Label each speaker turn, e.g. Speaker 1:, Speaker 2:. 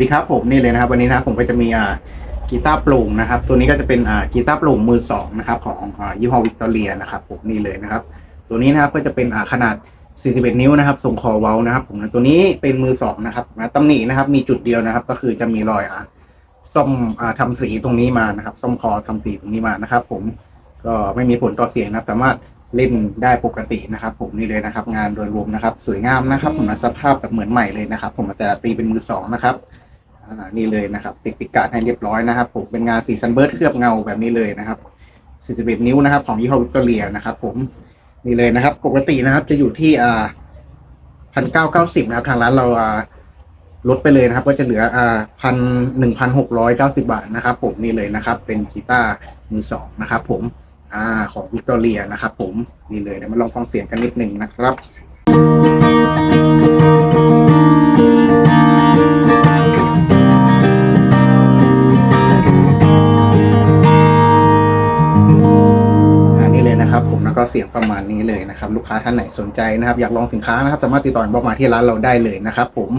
Speaker 1: สวัสดีครับผมนี่เลยนะครับวันนี้นะครับผมก็จะมีอ่ากีตาร์ปลูงนะครับ ตัวนี้ก็จะเป็นอ่ากีตาร์ปลูงมือสองนะครับของอ่ายี่ห้อวิกตอเรียนะครับผมนี่เลยนะครับ ตัวนี้นะครับก็จะเป็นอ่าขนาด 41 นิ้วนะครับทรงคอเว้านะครับผมนะตัวนี้เป็นมือสองนะครับนะตำหนินะครับมีจุดเดียวนะครับ ก็คือจะมีรอยอ่าซ่อมอ่าทำสีตรงนี้มานะครับซ่อมคอทำสีตรงนี้มานะครับ ผมก็ไม่มีผลต่อเสียงนะครับ สามารถเล่นได้ปกตินะครับ ผมนี่เลยนะครับ งานโดยรวมนะครับ สวยงามนะครับ ผมนะสภาพแบบเหมือนใหม่เลยนะครับ ผมแต่ละตีเป็นมือสองนะครับ อ่านี่เลยนะครับติดปิดการ์ดให้เรียบร้อยนะครับ ผมเป็นงานสีซันเบิร์ดเคลือบเงาแบบนี้เลยนะครับ41นิ้วนะครับ ของยี่ห้อวิกตอเรียนะครับ ผมนี่เลยนะครับ ปกตินะครับ จะอยู่ที่อ่าพันเก้าเก้าสิบนะครับ ทางร้านเราอ่าลดไปเลยนะครับ ก็จะเหลืออ่าพันหนึ่งพันหกร้อยเก้าสิบาทนะครับ ผมนี่เลยนะครับ เป็นกีตาร์มือสองนะครับ ผมอ่าของวิกตอเรียนะครับ ผมนี่เลยเดี๋ยวมาลองฟังเสียงกันนิดหนึ่งนะครับ นะครับผมแล้วก็เสียงประมาณนี้เลยนะครับ ลูกค้าท่านไหนสนใจนะครับ อยากลองสินค้านะครับ สามารถติดต่อบอกมาที่ร้านเราได้เลยนะครับผม